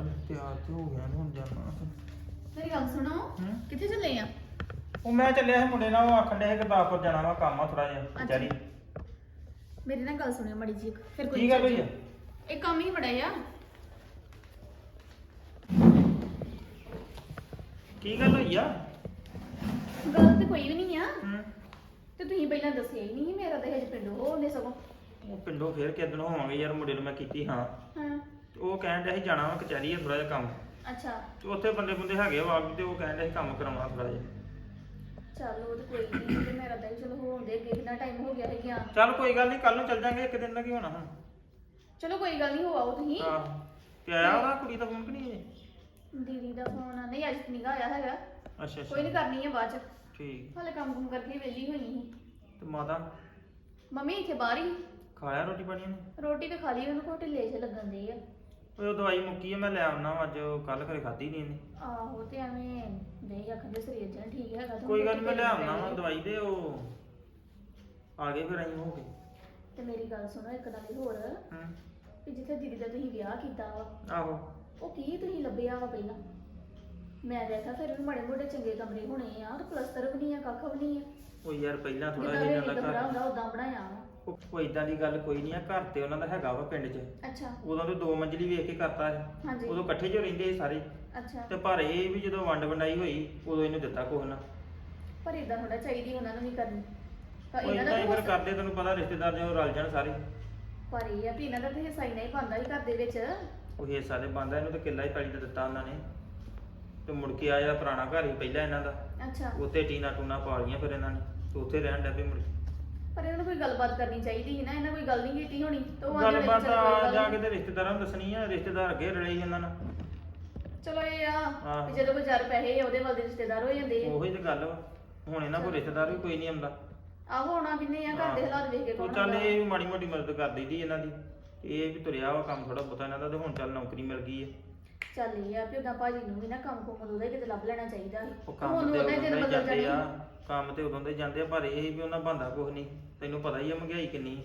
ਚੱਲ ਤਿਆਰ ਤੇ ਹੋ ਗਿਆ ਹੁਣ ਜਾਣਾ ਮੇਰੀ ਗੱਲ ਸੁਣੋ ਹੂੰ? ਕਿੱਥੇ ਚੱਲੇ ਆ? ਉਹ ਮੈਂ ਚੱਲਿਆ ਸੀ ਮੁੰਡੇ ਨਾਲ ਉਹ ਆਖਣ ਡਿਆ ਸੀ ਗੁਰਦਾਸਪੁਰ ਜਾਣਾ ਵਾ ਕੰਮ ਆ ਥੋੜਾ ਜਿਹਾ ਵਿਚਾਰੀ। ਮੇਰੀ ਨਾ ਗੱਲ ਸੁਣਿਓ ਮੜੀ ਜੀ ਫਿਰ ਕੋਈ ਕੀ ਗੱਲ ਹੋਈ ਆ? ਇਹ ਕੰਮ ਹੀ ਬੜਾ ਆ। ਕੀ ਗੱਲ ਹੋਈ ਆ? ਗੱਲ ਤੇ ਕੋਈ ਵੀ ਨਹੀਂ ਆ। ਹੂੰ। ਤੇ ਤੁਸੀਂ ਪਹਿਲਾਂ ਦੱਸਿਆ ਹੀ ਨਹੀਂ ਮੇਰਾ ਤਾਂ ਹਜੇ ਪਿੰਡੋਂ ਉਹਨੇ ਸਗੋਂ। ਉਹ ਪਿੰਡੋਂ ਫੇਰ ਕਿਦਨ ਹੋਵਾਂਗੇ ਯਾਰ ਮੁੰਡੇ ਨੂੰ ਮੈਂ ਕੀਤੀ ਹਾਂ। ਹਾਂ। ਉਹ ਕਹਿਣ ਡਿਆ ਸੀ ਜਾਣਾ ਵਾ ਕਚਹਿਰੀ ਆ ਥੋੜਾ ਜਿਹਾ ਕੰਮ। ਅੱਛਾ। ਤੇ ਉੱਥੇ ਬੰਦੇ ਬੰਦੇ ਹੈਗੇ ਵਾ ਤੇ ਉਹ ਕਹਿਣ ਡਿਆ ਸੀ ਕੰਮ ਕਰਾਉਣਾ ਥੋੜਾ ਜਿਹਾ। ਚੱਲ ਉਹ ਤੇ ਕੋਈ ਨਹੀਂ ਤੇ ਮੇਰਾ ਤਾਂ ਵੀ ਚਲੋ ਹੋਉਂਦੇ ਅੱਗੇ ਕਿੰਨਾ ਟਾਈਮ ਹੋ ਗਿਆ ਹੈ ਗਿਆ। ਚੱਲ ਕੋਈ ਗੱਲ ਨਹੀਂ ਕੱਲ ਨੂੰ ਚੱਲ ਜਾਂਗੇ ਇੱਕ ਦਿਨ ਦਾ ਕੀ ਹੋਣਾ ਹੁਣ? ਚਲੋ ਕੋਈ ਗੱਲ ਨਹੀਂ ਹੋ ਆਓ ਤੁਸੀਂ। ਆਹ ਤੇ ਆਇਆ ਉਹਦਾ ਕੁੜੀ ਦਾ ਫੋਨ ਕਿ ਨਹੀਂ ਅਜੇ? ਦੀਦੀ ਦਾ ਫੋਨ ਆ ਨਹੀਂ ਅੱਜ ਨਹੀਂ ਆਇਆ ਹੈਗਾ। ਅੱਛਾ ਕੋਈ ਨਹੀਂ ਅੱਛਾ ਕਰਨੀ ਹੈ ਬਾਅਦ ਚ। ਠੀਕ। ਹਾਲੇ ਕੰਮ ਕੁਮ ਕਰਕੇ ਵਿਹਲੀ ਹੋਈ ਸੀ ਤੇ ਮਾਤਾ? ਮੰਮੀ ਇੱਥੇ ਬਾਹਰ ਹੀ। ਖਾਇਆ ਰੋਟੀ ਪਾਣੀ ਨੇ ਰੋਟੀ ਤੇ ਖਾ ਲਈ ਉਹਨੂੰ ਕੋਈ ਢਿੱਲੇ ਜਿਹੇ ਲੱਗਣ ਦੇ ਆ। ਉਹ ਦਵਾਈ ਮੁੱਕੀ ਆ ਮੈਂ ਲੈ ਆਉਣਾ ਅੱਜ ਕੱਲ ਘਰੇ ਖਾਧੀ ਨਹੀਂ ਇਹਨੇ। ਆਹੋ ਤੇ ਐਵੇਂ ਨਹੀਂ ਆਖਦੇ ਸਰੀਰ ਜਨ ਠੀਕ ਹੈਗਾ ਤੇ ਕੋਈ ਗੱਲ ਨੀ ਮੈਂ ਲੈ ਆਉਣਾ ਵਾ। ਦਵਾਈ ਦੇ ਉਹ ਆ ਗਏ ਫਿਰ ਅਸੀਂ ਹੋ ਗਏ। ਤੇ ਮੇਰੀ ਗੱਲ ਸੁਣੋ ਇੱਕ ਗੱਲ ਹੋਰ ਹੂੰ। ਕਿ ਜਿੱਥੇ ਦੀਦੀ ਦਾ ਤੁਸੀਂ ਵਿਆਹ ਕੀਤਾ ਵਾ ਆਹੋ। ਉਹ ਕੀ ਤੁਸੀਂ ਲੱਭਿਆ ਵਾ ਪਹਿਲਾਂ? ਮੈਂ ਦੇਖਿਆ ਫਿਰ ਵੀ ਮਾੜੇ ਮੋਟੇ ਚੰਗੇ ਕਮਰੇ ਹੋਣੇ ਆ ਤੇ ਪਲਸਤਰ ਵੀ ਨਹੀਂ ਆ ਕੱਖ ਵੀ ਨਹੀਂ ਆ। ਉਹ ਯਾਰ ਪਹਿਲਾਂ ਥੋੜਾ ਜਿੱਦਾਂ ਜਿਹਾ ਵੀ ਇਹਨਾਂ ਕਮਰਾ ਦਾ ਹੁੰਦਾ ਉਦਾਂ ਬਣਾਇਆ ਵਾ। ਕੋਈ ਇਦਾਂ ਦੀ ਗੱਲ ਕੋਈ ਨਹੀਂ ਆ ਘਰ ਤੇ ਉਹਨਾਂ ਦਾ ਹੈਗਾ ਵਾ ਪਿੰਡ 'ਚ। ਅੱਛਾ। ਉਦੋਂ ਤੇ ਦੋ ਮੰਜ਼ਲੀ ਵੇਖ ਕੇ ਕਰਤਾ ਸੀ। ਹਾਂਜੀ। ਉਦੋਂ ਇਕੱਠੇ ਜੋ ਰਹਿੰਦੇ ਸੀ ਸਾਰੇ। ਅੱਛਾ। ਤੇ ਪਰ ਇਹ ਵੀ ਜਦੋਂ ਵੰਡ ਵੰਡਾਈ ਹੋਈ ਉਦੋਂ ਇਹਨੂੰ ਦਿੱਤਾ ਕੁਛ ਨਾ। ਪਰ ਇਦਾਂ ਥੋੜਾ ਚਾਹੀਦੀ ਉਹਨਾਂ ਨੂੰ ਵੀ ਕਰਨੀ। ਤਾਂ ਇਹਨਾਂ ਦਾ ਫਿਰ ਕਰਦੇ ਤੈਨੂੰ ਪਤਾ ਰਿਸ਼ਤੇਦਾਰ ਜਦੋਂ ਰਲ ਜਾਣ ਸਾਰੇ। ਪਰ ਇਹ ਆ ਵੀ ਇਹਨਾਂ ਦਾ ਤੇ ਹਿੱਸਾ ਹੀ ਨਹੀਂ ਪਾਉਂਦਾ ਹੀ ਘਰ ਦੇ ਵਿੱਚ। ਉਹ ਹਿੱਸਾ ਦੇ ਬੰਦਾ ਇਹਨੂੰ ਤੇ ਕਿੱਲਾ ਹੀ ਪੈਲੀ ਦਾ ਦਿੱਤਾ ਉਹਨਾਂ ਨੇ। ਤੇ ਮੁੜ ਕੇ ਆਇਆ ਪੁਰਾਣਾ ਘਰ ਹੀ ਪਹਿਲਾਂ ਇਹਨਾਂ ਦਾ। ਅੱਛਾ। ਉੱਥੇ ਟੀਨਾ ਟੂਨਾ ਪਾ ਲਈਆਂ ਫਿਰ ਇਹਨਾਂ ਨੇ। ਤੇ ਉੱਥੇ ਰਹਿਣ ਲੱਗੇ ਮੁੜ ਕੇ। ਪਰ ਇਹਨਾਂ ਨੂੰ ਕੋਈ ਗੱਲਬਾਤ ਕਰਨੀ ਚਾਹੀਦੀ ਸੀ ਨਾ ਇਹਨਾਂ ਕੋਈ ਗੱਲ ਨਹੀਂ ਕੀਤੀ ਹੋਣੀ ਤਾਂ ਉਹ ਆਂਦੇ ਗੱਲਬਾਤ ਚਲੋ ਕੋਈ ਆ ਗੱਲ ਜਾ ਨੀ। ਕੇ ਤੇ ਰਿਸ਼ਤੇਦਾਰਾਂ ਨੂੰ ਦੱਸਣੀ ਆ ਰਿਸ਼ਤੇਦਾਰ ਅੱਗੇ ਰਲੇ ਉਹਨਾਂ ਨਾਲ ਚਲੋ ਇਹ ਆ। ਵੀ ਜਦੋਂ ਚਾਰ ਪੈਸੇ ਆ, ਉਹਦੇ ਵੱਲ ਦੇ ਰਿਸ਼ਤੇਦਾਰ ਹੋ ਜਾਂਦੇ ਆ ਉਹੀ ਤੇ ਗੱਲ ਵਾ ਹੁਣ ਇਹਨਾਂ ਕੋਲ ਰਿਸ਼ਤੇਦਾਰ ਵੀ ਕੋਈ ਨਹੀਂ ਆਉਂਦਾ ਆਹੋ ਹੋਣਾ ਕਿੰਨੇ ਆ ਘਰ ਦੇ। ਹਾਲਾਤ ਵੇਖ ਕੇ ਉਹ ਕੌਣ ਚੱਲ? ਇਹ ਵੀ ਮਾੜੀ ਮੋਟੀ ਮਦਦ ਕਰ ਦਈਦੀ ਇਹਨਾਂ ਦੀ ਇਹ ਵੀ ਤੁਰਿਆ ਵਾ ਕੰਮ ਥੋੜਾ ਬਹੁਤਾ ਇਹਨਾਂ ਦਾ ਤੇ ਹੁਣ ਚੱਲ ਨੌਕਰੀ ਮਿਲ ਗਈ ਹੈ ਚੱਲ ਇਹ ਆ ਵੀ ਉਹਦਾ ਭਾਜੀ ਨੂੰ ਵੀ ਨਾ ਕੰਮ ਕੋਮ ਉਹਦਾ ਹੀ ਕਿਤੇ ਲੱਭ ਲੈਣਾ ਚਾਹੀਦਾ ਸੀ ਉਹ ਹੁਣ ਤੇ ਦਿਨ ਬਦਲ ਜਾਂਦੇ ਆ ਜਾਣੀ ਕੰਮ ਤੇ ਉਦੋਂ ਦੇ ਜਾਂਦੇ ਆ ਪਰ ਇਹ ਵੀ ਉਹਨਾਂ ਬੰਦਾ ਕੁਝ ਨਹੀਂ। ਤੈਨੂੰ ਪਤਾ ਹੀ ਆ ਮਹਿੰਗਾਈ ਕਿੰਨੀ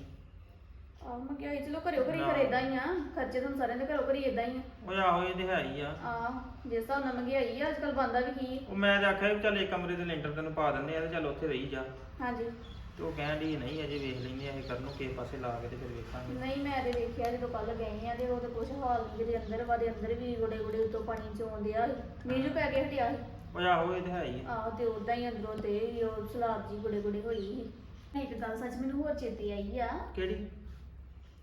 ਆਹ ਮੈਂ ਕਿਹਾ ਸੀ, ਚਲੋ ਘਰਿਓ ਘਰੀ ਨਾ। ਫਿਰ ਇਦਾਂ ਹੀ ਆ। ਖਰਚੇ ਤੁਹਾਨੂੰ ਸਾਰਿਆਂ ਦੇ ਘਰੋਂ ਘਰੀ ਇਦਾਂ ਹੀ ਆ। ਉਹ ਆਹੋ ਇਹ ਤੇ ਹੈ ਹੀ ਆ। ਆ ਜਿਸ ਹਿਸਾਬ ਨਾਲ ਮਹਿੰਗਾਈ ਆ ਅੱਜ ਕੱਲ ਬੰਦਾ ਵੀ ਕੀ ਉਹ ਮੈਂ ਤਾਂ ਆਖਿਆ ਵੀ ਚੱਲ ਇੱਕ ਕਮਰੇ ਦੇ ਲੈਂਟਰ ਤੈਨੂੰ ਪਾ ਦਿੰਦੇ ਆ ਤੇ ਚੱਲ ਉੱਥੇ ਰਹੀ ਜਾ। ਹਾਂਜੀ। ਤੇ ਉਹ ਕਹਿਣ ਦੀ ਨਹੀਂ ਅਜੇ ਵੇਖ ਲੈਂਦੇ ਆ ਇਹ ਕਰਨ ਨੂੰ ਕਿਸੇ ਪਾਸੇ ਲਾ ਕੇ ਤੇ ਫਿਰ ਵੇਖਾਂਗੇ। ਨਹੀਂ ਮੈਂ ਤੇ ਵੇਖਿਆ ਜਦੋਂ ਕੱਲ ਗਏ ਆ ਤੇ ਉਹ ਤੇ ਕੁਛ ਹਾਲ ਕਿਤੇ ਅੰਦਰ ਵਾਦੇ ਅੰਦਰ ਵੀ ਗੋੜੇ ਗੋੜੇ ਉੱਤੋਂ ਪਾਣੀ ਚੋਂ ਡਿਆ ਸੀ ਮੀਂਹ ਜੋ ਪੈ ਕੇ ਹਟਿਆ ਸੀ। ਉਹ ਆਹੋ ਇਹ ਤੇ ਹੈ ਹੀ ਆ। ਆਹੋ ਤੇ ਉਦਾਂ ਹੀ ਅੰਦਰੋਂ ਤੇ ਹੀ ਉਹ ਸਲਾਬ ਜੀ ਗੋੜੇ ਗੋੜੇ ਹੋਈ ਸੀ। ਇੱਕ ਗੱਲ ਸੱਚ ਮੈਨੂੰ ਹੋਰ ਚੇਤੇ ਆਈ ਆ। ਕਿਹੜੀ?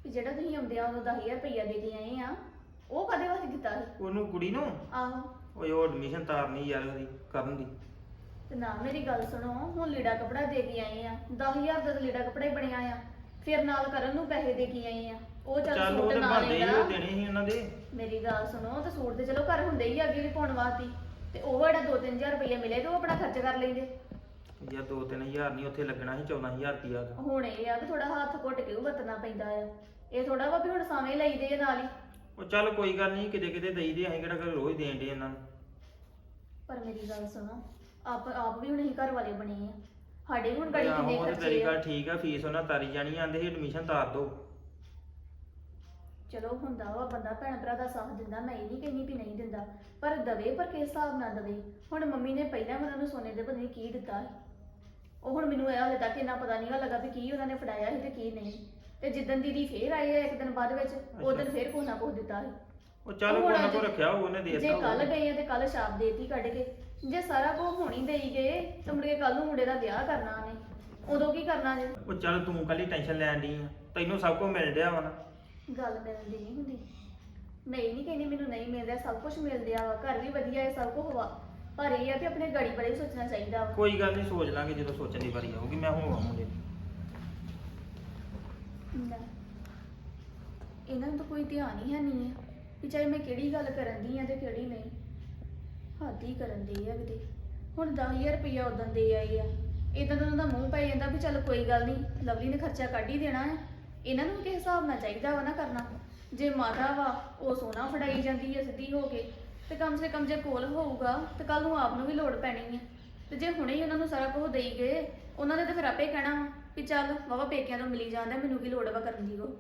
ਕਿ ਜਿਹੜਾ ਤੁਸੀਂ ਆਉਂਦੇ ਆ ਉਹਨੂੰ 10000 ਰੁਪਈਆ ਦੇ ਕੇ ਆਏ ਆ ਉਹ ਕਦੇ ਵਾਸਤੇ ਦਿੱਤਾ ਸੀ? ਉਹਨੂੰ ਕੁੜੀ ਨੂੰ? ਆਹੋ। ਓਏ ਉਹ ਐਡਮਿਸ਼ਨ ਤਾਰਨੀ ਯਾਰ ਉਹਦੀ ਕਰਨ ਦੀ। ਤੇ ਨਾ ਮੇਰੀ ਗੱਲ ਸੁਣੋ ਹੁਣ ਲੀੜਾ ਕਪੜਾ ਦੇ ਕੇ ਆਏ ਆ। 10000 ਦਾ ਤਾਂ ਲੀੜਾ ਕਪੜਾ ਹੀ ਬਣਿਆ ਆ। ਫਿਰ ਨਾਲ ਕਰਨ ਨੂੰ ਪੈਸੇ ਦੇ ਕੇ ਆਏ ਆ। ਉਹ ਚੱਲ ਚੱਲ ਉਹ ਸੂਟ ਤੇ ਨਾਲ ਬੰਦੇ ਹੀ ਦੇਣੇ ਸੀ ਉਹਨਾਂ ਦੇ। ਮੇਰੀ ਗੱਲ ਸੁਣੋ ਤੇ ਸੂਟ ਤੇ ਚਲੋ ਘਰ ਹੁੰਦੇ ਹੀ ਆ ਅੱਗੇ ਵੀ ਪਾਉਣ ਵਾਸਤੇ। ਤੇ ਉਹ ਜਿਹੜਾ 2-3000 ਰੁਪਈਆ ਮਿਲੇ ਤੇ ਉਹ ਆਪਣਾ ਖਰਚ ਕਰ ਲੈਂਦੇ। ਯਾਰ 2-3000 ਨਹੀਂ ਉੱਥੇ ਲੱਗਣਾ ਸੀ 14000 ਰੁਪਿਆ ਦਾ ਹੁਣ ਇਹ ਆ ਕਿ ਥੋੜਾ ਹੱਥ ਘੁੱਟ ਕੇ ਉਹ ਵਰਤਣਾ ਪੈਂਦਾ ਆ। ਇਹ ਥੋੜਾ ਵਾ ਵੀ ਹੁਣ ਸਾਵੇਂ ਲਈਦੇ ਆ ਨਾਲ ਹੀ। ਉਹ ਚੱਲ ਕੋਈ ਗੱਲ ਨਹੀਂ ਕਿਤੇ ਕਿਤੇ ਦੇਈਦੇ ਅਸੀਂ ਕਿਹੜਾ ਕਰ ਰੋਜ਼ ਦੇਣ ਦੇ ਇਹਨਾਂ ਨੂੰ। ਪਰ ਮੇਰੀ ਗੱਲ ਸੁਣੋ ਆਪ ਆਪ ਵੀ ਹੁਣ ਅਸੀਂ ਘਰ ਵਾਲੇ ਬਣੇ ਆ। ਸਾਡੇ ਹੁਣ ਗਾੜੀ ਆਹੋ, ਕਿੰਨੇ ਉਹ ਤੇ ਖਰਚੇ ਤੇਰੀ ਆ। ਗੱਲ ਠੀਕ ਆ ਫੀਸ ਉਹਨਾਂ ਤਾਰੀ ਜਾਣੀ ਆਂਦੇ ਸੀ ਐਡਮਿਸ਼ਨ ਤਾਰ ਦੋ। ਚਲੋ ਹੁੰਦਾ ਵਾ ਬੰਦਾ ਭੈਣ ਭਰਾ ਦਾ ਸਾਥ ਦਿੰਦਾ ਮੈਂ ਇਹ ਨਹੀਂ ਕਹਿੰਦੀ ਵੀ ਨਹੀਂ ਦਿੰਦਾ ਪਰ ਦਵੇ ਪਰ ਕਿਸ ਹਿਸਾਬ ਨਾਲ ਦਵੇ? ਹੁਣ ਮੰਮੀ ਨੇ ਪਹਿਲਾਂ ਉਹਨਾਂ ਨੂੰ ਸੋਨੇ ਦੇ ਬਦਲੇ ਕੀ ਦਿੱਤਾ ਸੀ? ਉਹ ਹੁਣ ਮੈਨੂੰ ਇਹ ਹਾਲੇ ਤੱਕ ਇੰਨਾ ਪਤਾ ਨਹੀਂਗਾ ਲੱਗਾ ਵੀ ਕੀ ਉਹਨਾਂ ਨੇ ਫੜਾਇਆ ਸੀ ਤੇ ਕੀ ਨਹੀਂ। ਤੇ ਜਿੱਦਣ ਦੀਦੀ ਫੇਰ ਆਏ ਆ ਇੱਕ ਦਿਨ ਬਾਅਦ ਵਿੱਚ ਉਹ ਦਿਨ ਫੇਰ ਕੋਈ ਨਾ ਕੁਛ ਦਿੱਤਾ ਸੀ। ਉਹ ਚੱਲ ਕੋਈ ਹੁਣ ਨਾ ਅੱਜ- ਕੋਈ ਰੱਖਿਆ ਹੋਊ ਉਹਨੇ ਦੇ ਜੇ ਦਿੱਤਾ ਕੱਲ ਹੋਊ। ਗਏ ਆ ਤੇ ਕੱਲ ਛਾਪ ਦੇਤੀ ਕੱਢ ਕੇ। ਜੇ ਸਾਰਾ ਕੁਝ ਹੋਣੀ ਦੇਈ ਗਏ ਤੇ ਮੁੜ ਕੇ ਕੱਲ ਨੂੰ ਮੁੰਡੇ ਦਾ ਵਿਆਹ ਕਰਨਾ ਨੇ ਉਦੋਂ ਕੀ ਕਰਨਾ ਜੇ? ਉਹ ਚੱਲ ਤੂੰ ਕੱਲੀ ਟੈਨਸ਼ਨ ਲੈਣ ਦੀ ਆ ਤੈਨੂੰ ਸਭ ਕੁਝ ਮਿਲ ਰਿਹਾ ਵਾ ਨਾ। ਗੱਲ ਮਿਲਣ ਦੀ ਨਹੀਂ ਹੁੰਦੀ। ਮੈਂ ਇਹ ਨਹੀਂ ਕਹਿੰਦੀ ਮੈਨੂੰ ਨਹੀਂ ਮਿਲ ਰਿਹਾ ਸਭ ਕੁਝ ਮਿਲ ਰਿਹਾ ਵਾ ਘਰ ਵੀ ਵਧੀਆ ਹੈ ਸਭ ਕੁਝ ਵਾ। ਪਰ ਇਹ ਆ ਕਿ ਆਪਣੇ ਗਾੜੀ ਬੜੇ ਸੋਚਣਾ ਚਾਹੀਦਾ ਵਾ। ਕੋਈ ਗੱਲ ਨਹੀਂ ਸੋਚ ਲਾਂਗੇ ਜਦੋਂ ਸੋਚਣ ਦੀ ਵਾਰੀ ਆਊਗੀ ਮੈਂ ਹੋਵਾਂ ਮੁੰਡੇ ਲੈ। ਇਹਨਾਂ ਨੂੰ ਤਾਂ ਕੋਈ ਧਿਆਨ ਹੀ ਹੈ ਨਹੀਂ ਹੈ ਵੀ ਚਾਹੇ ਮੈਂ ਕਿਹੜੀ ਗੱਲ ਕਰਨ ਦੀ ਆ ਤੇ ਕਿਹੜੀ ਨਹੀਂ। ਹੱਦ ਹੀ ਕਰਨ ਦੀ ਆ ਕਿਤੇ। ਹੁਣ 10000 ਰੁਪਇਆ ਉਦੋਂ ਦੇ ਆਏ ਆ। ਇਦਾਂ ਤਾਂ ਉਹਨਾਂ ਦਾ ਮੂੰਹ ਪੈ ਜਾਂਦਾ ਵੀ ਚੱਲ ਕੋਈ ਗੱਲ ਨਹੀਂ ਲਵਲੀ ਨੇ ਖਰਚਾ ਕੱਢ ਹੀ ਦੇਣਾ ਹੈ। ਇਹਨਾਂ ਨੂੰ ਵੀ ਕਿਸ ਹਿਸਾਬ ਨਾਲ ਚਾਹੀਦਾ ਵਾ ਨਾ ਕਰਨਾ। ਜੇ ਮਾਤਾ ਵਾ, ਉਹ ਸੋਨਾ ਫੜਾਈ ਜਾਂਦੀ ਹੈ ਸਿੱਧੀ ਹੋ ਕੇ, ਤੇ ਕਮ ਸੇ ਕਮ ਜੇ ਕੋਲ ਹੋਊਗਾ, ਤੇ ਕੱਲ ਨੂੰ ਆਪ ਨੂੰ ਵੀ ਲੋੜ ਪੈਣੀ ਹੈ ਤੇ ਜੇ ਹੁਣੇ ਹੀ ਉਹਨਾਂ ਨੂੰ ਸਾਰਾ ਕੁਝ ਦੇਈ ਗਏ, ਉਹਨਾਂ ਨੇ ਤਾਂ ਫਿਰ ਆਪੇ ਕਹਿਣਾ ਵਾ ਵੀ ਚੱਲ ਵਾਵਾ ਪੇਕਿਆਂ ਤੋਂ ਮਿਲੀ ਜਾਂਦਾ, ਮੈਨੂੰ ਕੀ ਲੋੜ ਵਾ ਕਰਨ ਦੀ ਉਹ।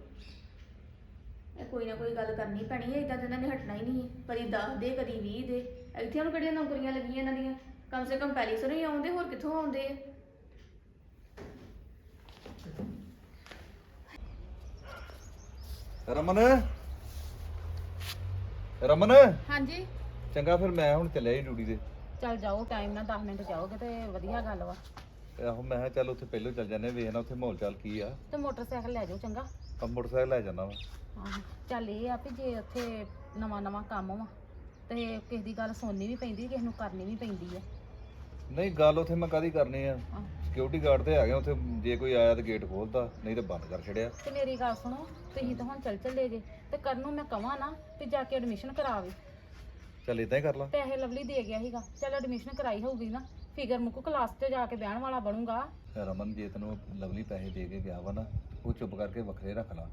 ਇਹ ਕੋਈ ਨਾ ਕੋਈ ਗੱਲ ਕਰਨੀ ਪੈਣੀ ਹੈ ਇਦਾਂ ਤਾਂ ਇਹਨਾਂ ਨੇ ਹਟਣਾ ਹੀ ਨਹੀਂ ਕਦੀ 10 ਦੇ, ਕਦੀ 20 ਦੇ। ਇੱਥੇ ਹੁਣ ਕਿਹੜੀਆਂ ਨੌਕਰੀਆਂ ਲੱਗੀਆਂ ਇਹਨਾਂ ਦੀਆਂ? ਕਮ ਸੇ ਕਮ ਪਹਿਲੀ ਸਰੋਂ ਹੀ ਆਉਂਦੇ, ਹੋਰ ਕਿੱਥੋਂ ਆਉਂਦੇ ਆ? ਰਮਨ? ਰਮਨ? ਹਾਂਜੀ। ਚੰਗਾ ਫਿਰ ਮੈਂ ਹੁਣ ਚੱਲਿਆ ਜੀ ਡਿਊਟੀ ਤੇ। ਚੱਲ ਜਾਓ ਟਾਈਮ ਨਾਲ 10 ਮਿੰਟ ਜਾਓਗੇ ਤੇ ਵਧੀਆ ਗੱਲ ਵਾ। ਤੇ ਆਹੋ ਮੈਂ ਕਿਹਾ ਚੱਲ ਉੱਥੇ ਪਹਿਲੋਂ ਚੱਲ ਜਾਂਦੇ ਹਾਂ, ਵੇਖਣਾ ਉੱਥੇ ਮਾਹੌਲ ਚਾਲ ਕੀ ਆ। ਤੇ ਮੋਟਰਸਾਈਕਲ ਲੈ ਜਾਓ ਚੰਗਾ। ਆ ਮੋਟਰਸਾਈਕਲ ਲੈ ਜਾਣਾ ਵਾ। ਚੱਲ ਇਹ ਆ ਵੀ ਜੇ ਉੱਥੇ ਨਵਾਂ ਨਵਾਂ ਕੰਮ ਵਾ ਤੇ ਕਿਸੇ ਦੀ ਗੱਲ ਸੁਣਨੀ ਵੀ ਪੈਂਦੀ ਕਿਸੇ ਨੂੰ ਕਰਨੀ ਵੀ ਪੈਂਦੀ ਆ। ਨਹੀਂ ਗੱਲ ਉੱਥੇ ਮੈਂ ਕਾਦੀ ਕਰਨੀ ਆ। ਸਿਕਿਉਰਿਟੀ ਗਾਰਡ ਤੇ ਆ ਗਿਆ ਉੱਥੇ ਜੇ ਕੋਈ ਆਇਆ ਤਾਂ ਗੇਟ ਖੋਲਦਾ ਨਹੀਂ ਤਾਂ ਬੰਦ ਕਰ ਛੜਿਆ ਤੇ ਮੇਰੀ ਗੱਲ ਸੁਣੋ ਤੁਸੀਂ ਤਾਂ ਹੁਣ ਚੱਲ ਚੱਲੇ ਜੇ ਤੇ ਕਰਨ ਨੂੰ ਮੈਂ ਕਵਾਂ ਨਾ ਵੀ ਜਾ ਕੇ ਐਡਮਿਸ਼ਨ ਕਰਾਵੇ। ਚੱਲ ਇਦਾਂ ਹੀ ਕਰ ਲਾ। ਪੈਸੇ ਲਵਲੀ ਦੇ ਗਿਆ ਸੀਗਾ ਚੱਲ ਐਡਮਿਸ਼ਨ ਕਰਾਈ ਹੋਊਗੀ ਨਾ ਫਿਗਰ ਮੁੱਕੂ ਕਲਾਸ ਤੇ ਜਾ ਕੇ ਬਹਿਣ ਵਾਲਾ ਬਣੂਗਾ। ਰਮਨ ਜੇ ਤੈਨੂੰ ਲਵਲੀ ਪੈਸੇ ਦੇ ਕੇ ਗਿਆ ਵਾ ਨਾ ਉਹ ਚੁੱਪ ਕਰਕੇ ਵੱਖਰੇ ਰੱਖ ਲਾ।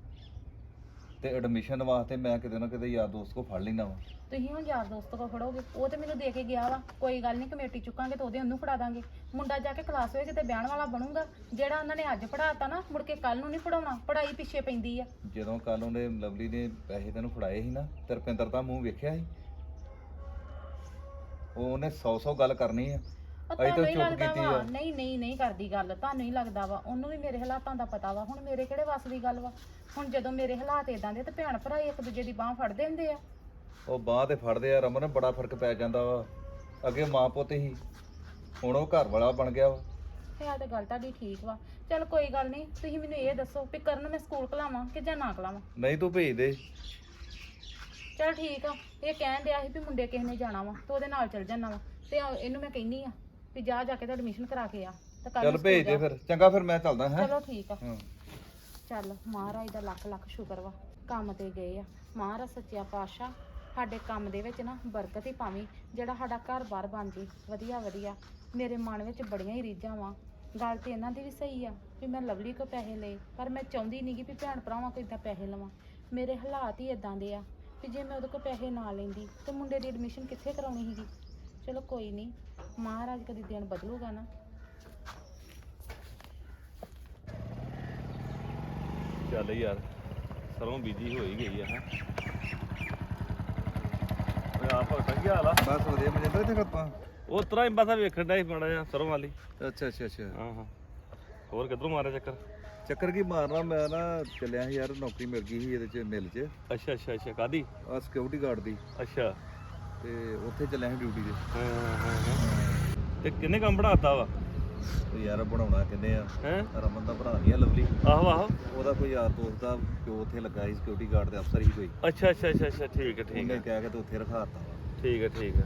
ਤੇ ਐਡਮਿਸ਼ਨ ਵਾਸਤੇ ਮੈਂ ਕਿਤੇ ਨਾ ਕਿਤੇ ਯਾਰ ਦੋਸਤ ਕੋ ਫੜ ਲੈਣਾ ਵਾ। ਤੁਸੀਂ ਹੁਣ ਯਾਰ ਦੋਸਤ ਕੋ ਫੜੋਗੇ ਉਹ ਤੇ ਮੈਨੂੰ ਦੇ ਕੇ ਗਿਆ ਵਾ। ਕੋਈ ਗੱਲ ਨਹੀਂ ਕਮੇਟੀ ਚੁੱਕਾਂਗੇ ਤੇ ਉਹਦੇ ਉਹਨੂੰ ਫੜਾ ਦਾਂਗੇ। ਮੁੰਡਾ ਜਾ ਕੇ ਕਲਾਸ ਵਿੱਚ ਤੇ ਬਹਿਣ ਵਾਲਾ ਬਣੂਗਾ ਜਿਹੜਾ ਉਹਨਾਂ ਨੇ ਅੱਜ ਪੜਾਤਾ ਨਾ ਮੁੜ ਕੇ ਕੱਲ ਨੂੰ ਨਹੀਂ ਪੜਾਉਣਾ ਪੜਾਈ ਪਿੱਛੇ ਪੈਂਦੀ ਆ। ਜਦੋਂ ਕੱਲ ਉਹਨੇ ਲਵਲੀ ਨੇ ਪੈਸੇ ਤੈਨੂੰ ਫੜਾਏ ਸੀ ਨਾ ਤੇ ਰੁਪਿੰਦਰ ਦਾ ਮੂੰਹ ਵੇਖਿਆ ਸੀ। ਉਹ ਉਹਨੇ 100 100 ਗੱਲ ਕਰਨੀ ਆ। ਅਸੀਂ ਤਾਂ ਹੀ ਚੁੱਪ ਲੱਗਦਾ ਕੀਤੀ ਵਾ। ਆ। ਨਹੀਂ ਨਹੀਂ ਨਹੀਂ ਕਰਦੀ ਗੱਲ। ਤੁਹਾਨੂੰ ਹੀ ਲੱਗਦਾ ਵਾ। ਉਹਨੂੰ ਵੀ ਮੇਰੇ ਹਾਲਾਤਾਂ ਦਾ ਪਤਾ ਵਾ। ਹੁਣ ਮੇਰੇ ਕਿਹੜੇ ਵੱਸ ਦੀ ਗੱਲ ਵਾ? ਹੁਣ ਜਦੋਂ ਮੇਰੇ ਹਾਲਾਤ ਇਦਾਂ ਦੇ ਤੇ ਭੈਣ ਭਰਾ ਇੱਕ ਦੂਜੇ ਦੀ ਬਾਹ ਫੜਦੇ ਹੁੰਦੇ ਆ। ਉਹ ਬਾਹ ਤੇ ਫੜਦੇ ਆ ਰਮਨ ਬੜਾ ਫ਼ਰਕ ਪੈ ਜਾਂਦਾ ਵਾ। ਅੱਗੇ ਮਾਂ ਪੁੱਤ ਹੀ। ਹੁਣ ਉਹ ਘਰ ਵਾਲਾ ਬਣ ਗਿਆ ਵਾ। ਤੇ ਆ ਤੇ ਗੱਲ ਤੁਹਾਡੀ ਠੀਕ ਵਾ। ਚਲ ਕੋਈ ਗੱਲ ਨਹੀਂ ਤੁਸੀਂ ਮੈਨੂੰ ਇਹ ਦੱਸੋ ਵੀ ਕਰਨ ਮੈਂ ਸਕੂਲ ਕਲਾਵਾਂ ਕਿ ਜਾਂ ਨਾ ਕਲਾਵਾਂ? ਨਹੀਂ ਤੂੰ ਭੇਜ ਦੇ। ਚਲ ਠੀਕ ਆ। ਇਹ ਕਹਿਣ ਡਿਆ ਸੀ ਵੀ ਮੁੰਡੇ ਕਿਸੇ ਨੇ ਜਾਣਾ ਵਾ ਤੇ ਉਹਦੇ ਨਾਲ ਚਲ ਜਾਣਾ ਵਾ। ਤੇ ਆ- ਇਹਨੂੰ ਮੈਂ ਕਹਿੰਨੀ ਆ ਵੀ ਜਾ ਜਾ ਕੇ ਤਾਂ ਐਡਮਿਸ਼ਨ ਕਰਾ ਕੇ ਆ ਤੇ ਕੱਲ ਚੱਲ ਭੇਜ ਦੇ ਫਿਰ। ਚੰਗਾ ਫਿਰ ਮੈਂ ਚੱਲਦਾ ਹੈ? ਚਲੋ ਠੀਕ ਆ। ਚੱਲ ਮਹਾਰਾਜ ਦਾ ਲੱਖ ਲੱਖ ਸ਼ੁਕਰ ਵਾ ਕੰਮ ਤੇ ਗਏ ਆ। ਮਹਾਰਾਜ ਸੱਚਿਆ ਪਾਤਸ਼ਾਹ ਸਾਡੇ ਕੰਮ ਦੇ ਵਿੱਚ ਨਾ ਬਰਕਤ ਹੀ ਪਾਵੀਂ ਜਿਹੜਾ ਸਾਡਾ ਘਰ-ਬਾਰ ਬਣ ਜੇ ਵਧੀਆ ਵਧੀਆ। ਮੇਰੇ ਮਨ ਵਿੱਚ ਬੜੀਆਂ ਹੀ ਰੀਝਾਂ ਵਾ। ਗੱਲ ਤੇ ਇਹਨਾਂ ਦੀ ਵੀ ਸਹੀ ਆ ਵੀ ਮੈਂ ਲਵਲੀ ਕੋ ਪੈਸੇ ਲਏ ਪਰ ਮੈਂ ਚਾਹੁੰਦੀ ਨਹੀਂਗੀ ਵੀ ਭੈਣ ਭਰਾਵਾਂ ਕੋ ਇਦਾਂ ਪੈਸੇ ਲਵਾਂ। ਮੇਰੇ ਹਾਲਾਤ ਹੀ ਇਦਾਂ ਦੇ ਆ ਵੀ ਜੇ ਮੈਂ ਉਹਦੇ ਕੋ ਪੈਸੇ ਨਾ ਲੈਂਦੀ ਤੇ ਮੁੰਡੇ ਦੀ ਐਡਮਿਸ਼ਨ ਕਿੱਥੇ ਕਰਾਉਣੀ ਸੀਗੀ? ਚਲੋ ਕੋਈ ਨਹੀਂ ਮਹਾਰਾਜ ਕਦੀ ਦਿਨ ਬਦਲੂਗਾ ਨਾ। ਚੱਲ ਯਾਰ ਸਰੋਂ ਬੀਜੀ ਹੋਈ ਗਈ ਆ ਹੈ। ਓਏ ਆਪ ਕੀ ਹਾਲ ਆ। ਬਸ ਵਧੀਆ ਮਨਿੰਦਰ ਇੱਥੇ ਕੱਪਾਂ ਉਹ ਤਰ੍ਹਾਂ ਹੀ ਬਸ ਵੇਖਣ ਦਾ ਹੀ ਮਾੜਾ ਜਿਹਾ ਸਰੋਂ ਵਾਲੀ। ਅੱਛਾ ਅੱਛਾ ਅੱਛਾ। ਹਾਂ ਹਾਂ। ਹੋਰ ਕਿੱਧਰੋਂ ਮਾਰਿਆ ਚੱਕਰ? ਚੱਕਰ ਕੀ ਮਾਰਨਾ ਮੈਂ ਨਾ ਚੱਲਿਆ ਸੀ ਯਾਰ ਨੌਕਰੀ ਮਿਲ ਗਈ ਸੀ ਇਹਦੇ ਚ ਮਿਲ ਚ। ਅੱਛਾ ਅੱਛਾ ਅੱਛਾ। ਕਾਦੀ ਆ ਸਿਕਿਉਰਿਟੀ ਗਾਰਡ ਦੀ। ਅੱਛਾ। ਤੇ ਉੱਥੇ ਚੱਲਿਆ ਸੀ ਡਿਊਟੀ ਤੇ। ਤੇ ਕਿੰਨੇ ਕੰਮ ਬਣਾਤਾ ਵਾ? ਤੇ ਯਾਰ ਬਣਾਉਣਾ ਕਿੰਨੇ ਆ? ਹੈ? ਰਮਨ ਦਾ ਭਰਾ ਨਹੀਂ ਆ ਲਵਲੀ। ਆਹੋ ਆਹੋ। ਉਹਦਾ ਕੋਈ ਯਾਰ ਦੋਸਤ ਦਾ ਪਿਓ ਉੱਥੇ ਲੱਗਾ ਸੀ ਸਿਕਿਉਰਿਟੀ ਗਾਰਡ ਦੇ ਅਫਸਰ ਹੀ ਕੋਈ। ਅੱਛਾ ਅੱਛਾ ਅੱਛਾ ਅੱਛਾ ਠੀਕ ਹੈ ਠੀਕ ਉਹਨੇ ਹੈ। ਕਹਿ ਕੇ ਤੇ ਉੱਥੇ ਰਖਾਤਾ ਠੀਕ ਹੈ ਠੀਕ ਹੈ।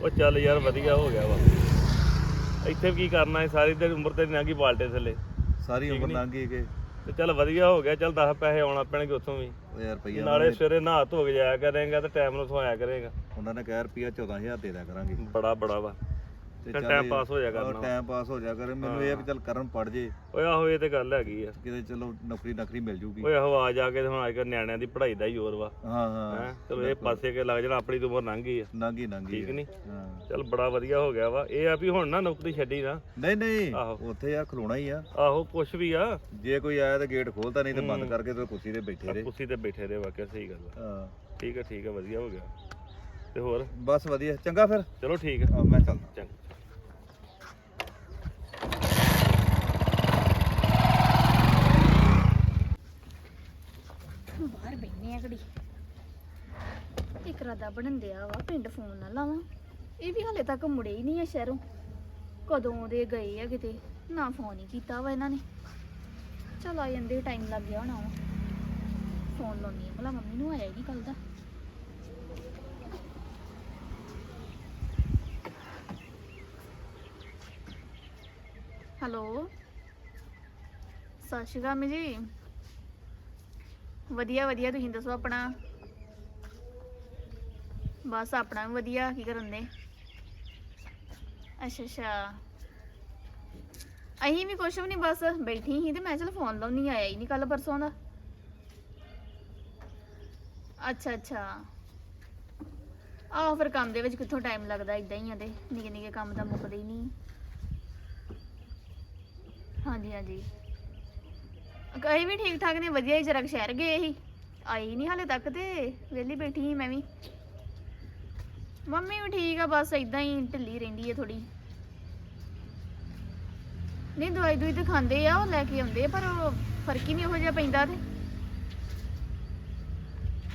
ਉਹ ਚੱਲ ਯਾਰ ਵਧੀਆ ਹੋ ਗਿਆ ਵਾ। ਇੱਥੇ ਵੀ ਕੀ ਕਰਨਾ ਹੈ ਸਾਰੀ ਦਿਨ ਉਮਰ ਤੇ ਲੰਘੀ ਬਾਲਟੇ ਥੱਲੇ। ਸਾਰੀ ਠੀਕ ਉਮਰ ਨੀ? ਲੰਘ ਗਈ ਕਿ ਤੇ ਚੱਲ ਵਧੀਆ ਹੋ ਗਿਆ ਚੱਲ 10 ਪੈਸੇ ਆਉਣਾ ਪੈਣਗੇ ਉੱਥੋਂ ਵੀ। ਉਹ ਯਾਰ ਰੁਪਈਆ ਨਾਲੇ ਸਵੇਰੇ ਨਹਾ ਧੋ ਕੇ ਜਾਇਆ ਕਰੇਗਾ ਤੇ ਟਾਈਮ ਨੂੰ ਸੋਇਆ ਕਰੇਗਾ। ਉਹਨਾਂ ਨੇ ਕਹਿ ਰੁਪਈਆ 14000 ਦੇ ਦਿਆ ਕਰਾਂਗੇ। ਬੜਾ ਬੜਾ ਵਾ। ਚੱਲ time ਇਹ- pass ਹੋ ਜਾਇਆ ਕਰਨਾ। time pass ਹੋ ਜਾਇਆ ਕਰੇ। ਮੈਨੂੰ ਇਹ ਆ ਵੀ ਚੱਲ ਕਰਨ ਪੜ ਜੇ। ਓਏ ਆਹੋ ਇਹ ਤੇ ਗੱਲ ਹੈਗੀ ਆ। ਕਿਤੇ ਚਲੋ ਨੌਕਰੀ ਨਕਰੀ ਮਿਲ ਜੂਗੀ। ਓਏ ਆਹੋ ਆ ਜਾ ਕੇ ਤੇ ਹੁਣ ਅੱਜ ਕੱਲ੍ਹ ਨਿਆਣਿਆਂ ਦੀ ਪੜ੍ਹਾਈ ਦਾ ਹੀ ਹੋਰ ਵਾ। ਹਾਂ ਹਾਂ। ਹੈ ਚਲੋ ਇਹ ਪਾਸੇ ਕੇ ਲੱਗ ਜਾਣਾ ਆਪਣੀ ਤਾਂ ਉਮਰ ਲੰਘ ਗਈ ਆ। ਨਾਂਗੀ ਨਾਂਗੀ ਠੀਕ ਨੀ? ਹਾਂ। ਚੱਲ ਬੜਾ ਵਧੀਆ ਹੋ ਗਿਆ ਵਾ। ਇਹ ਆ ਵੀ ਹੁਣ ਨਾ ਨੌਕਰੀ ਛੱਡੀ ਨਾ। ਨਹੀਂ ਨਹੀਂ। ਆਹੋ। ਉੱਥੇ ਯਾਰ ਖਲੋਣਾ ਹੀ ਆ। ਆਹੋ ਕੁਛ ਵੀ ਆ। ਜੇ ਕੋਈ ਆਇਆ ਤਾਂ ਗੇਟ ਖੋਲਦਾ ਨਹੀਂ ਤੇ ਬੰਦ। ਕਰਕੇ ਤੇ ਕੁਰਸੀ ਤੇ ਬੈਠੇ ਰਹੇ। ਕੁਰਸੀ ਤੇ ਬੈਠੇ ਰਹੇ ਵਾਕਿਆ ਸਹੀ ਗੱਲ ਆ। ਹਾਂ। ਠੀਕ ਆ ਠੀਕ ਆ ਵਧੀਆ ਹੋ ਗਿਆ। ਤੇ ਹੋਰ? ਬਸ ਵਧੀਆ। ਚੰਗਾ ਫਿਰ। ਚਲੋ ਠੀਕ ਆ। ਹਾਂ, ਮੈਂ ਚੱਲਦਾ। ਚੰਗਾ ਬਾਹਰ ਬੈਠਨੇ ਆ ਘੜੀ ਇੱਕ ਬਣਨ ਦਿਆ ਵਾ, ਪਿੰਡ ਫੋਨ ਨਾ ਲਾਵਾਂ। ਇਹ ਵੀ ਹਾਲੇ ਤੱਕ ਮੁੜੇ ਹੀ ਨਹੀਂ ਆ ਸ਼ਹਿਰੋਂ। ਕਦੋਂ ਦੇ ਗਏ ਆ ਕਿਤੇ, ਨਾ ਫੋਨ ਹੀ ਕੀਤਾ ਵਾ ਇਹਨਾਂ ਨੇ। ਚਲ ਆ ਜਾਂਦੇ ਟਾਈਮ ਲੱਗ ਗਿਆ ਹੋਣਾ ਵਾ। ਫੋਨ ਲਾਉਣੀ ਆ ਭਲਾ, ਮੰਮੀ ਨੂੰ ਆਇਆ ਹੀ ਕੱਲ ਦਾ। ਹੈਲੋ? ਸਤਿ ਸ਼੍ਰੀ ਅਕਾਲ ਮੀ ਜੀ। ਵਧੀਆ ਵਧੀਆ, ਤੁਸੀਂ ਦੱਸੋ ਆਪਣਾ? ਬਸ ਆਪਣਾ ਵੀ ਵਧੀਆ, ਕੀ ਕਰਨ ਦੇ? ਅੱਛਾ ਅੱਛਾ। ਅਹੀਂ ਵੀ ਕੁਛ ਵੀ ਨਹੀਂ ਬਸ ਬੈਠੀ ਸੀ ਤੇ ਮੈਂ ਚਲ ਫੋਨ ਲਾਉਣੀ ਆਇਆ ਹੀ ਨਹੀਂ ਕੱਲ ਪਰਸੋਂ ਦਾ। ਅੱਛਾ ਅੱਛਾ। ਆਹ, ਫਿਰ ਕੰਮ ਦੇ ਵਿੱਚ ਕਿੱਥੋਂ ਟਾਈਮ ਲੱਗਦਾ ਇਦਾਂ ਹੀ ਆ ਤੇ। ਨਿੱਕੇ ਨਿੱਕੇ ਕੰਮ ਤਾਂ ਮੁੱਕਦੇ ਹੀ ਨਹੀਂ ਹਾਂਜੀ ਹਾਂਜੀ। ਅਸੀਂ ਵੀ ਠੀਕ ਠਾਕ ਨੇ, ਵਧੀਆ ਹੀ, ਜਰਾ ਸ਼ਹਿਰ ਗਏ ਸੀ। ਆਈ ਨਹੀਂ ਹਾਲੇ ਤੱਕ ਤੇ, ਵਿਹਲੀ ਬੈਠੀ ਸੀ ਮੈਂ ਵੀ। ਮੰਮੀ ਵੀ ਠੀਕ ਆ ਬਸ ਇਦਾਂ ਹੀ ਢਿੱਲੀ ਰਹਿੰਦੀ ਹੈ ਥੋੜੀ ਨਹੀਂ ਦਵਾਈ ਦੂਈ ਤੇ ਖਾਂਦੇ ਆ ਉਹ ਲੈ ਕੇ ਆਉਂਦੇ ਆ, ਪਰ ਉਹ ਫ਼ਰਕ ਹੀ ਨਹੀਂ ਇਹੋ ਜਿਹਾ ਪੈਂਦਾ ਤੇ।